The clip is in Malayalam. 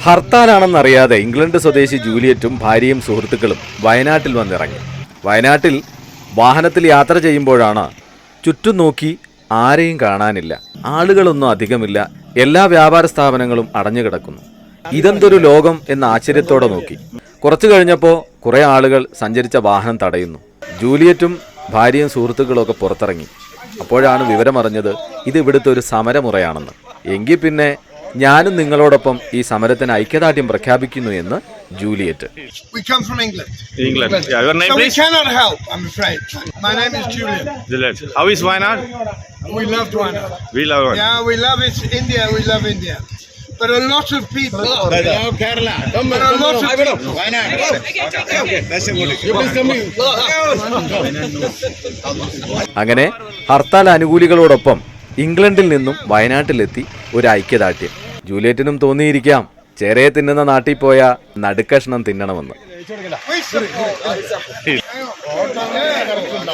ഹർത്താലാണെന്നറിയാതെ ഇംഗ്ലണ്ട് സ്വദേശി ജൂലിയറ്റും ഭാര്യയും സുഹൃത്തുക്കളും വയനാട്ടിൽ വന്നിറങ്ങി. വയനാട്ടിൽ വാഹനത്തിൽ യാത്ര ചെയ്യുമ്പോഴാണ് ചുറ്റും നോക്കി ആരെയും കാണാനില്ല. ആളുകളൊന്നും അധികമില്ല. എല്ലാ വ്യാപാര സ്ഥാപനങ്ങളും അടഞ്ഞു കിടക്കുന്നു. ഇതെന്തൊരു ലോകം എന്ന ആശ്ചര്യത്തോടെ നോക്കി. കുറച്ചു കഴിഞ്ഞപ്പോൾ കുറെ ആളുകൾ സഞ്ചരിച്ച വാഹനം തടയുന്നു. ജൂലിയറ്റും ഭാര്യയും സുഹൃത്തുക്കളും ഒക്കെ പുറത്തിറങ്ങി. അപ്പോഴാണ് വിവരമറിഞ്ഞത് ഇത് ഇവിടുത്തെ ഒരു സമരമുറയാണെന്ന്. എങ്കിൽ പിന്നെ ഞാനും നിങ്ങളോടൊപ്പം ഈ സമരത്തിന് ഐക്യദാർഢ്യം പ്രഖ്യാപിക്കുന്നു എന്ന് ജൂലിയറ്റ്. അങ്ങനെ ഹർത്താൽ അനുകൂലികളോടൊപ്പം ഇംഗ്ലണ്ടിൽ നിന്നും വയനാട്ടിലെത്തി ഒരു ഐക്യദാർഢ്യം. ജൂലിയറ്റിനും തോന്നിയിരിക്കാം. ചേരയെ തിന്നുന്ന നാട്ടിൽ പോയ നടുക്കഷ്ണം തിന്നണമെന്ന്.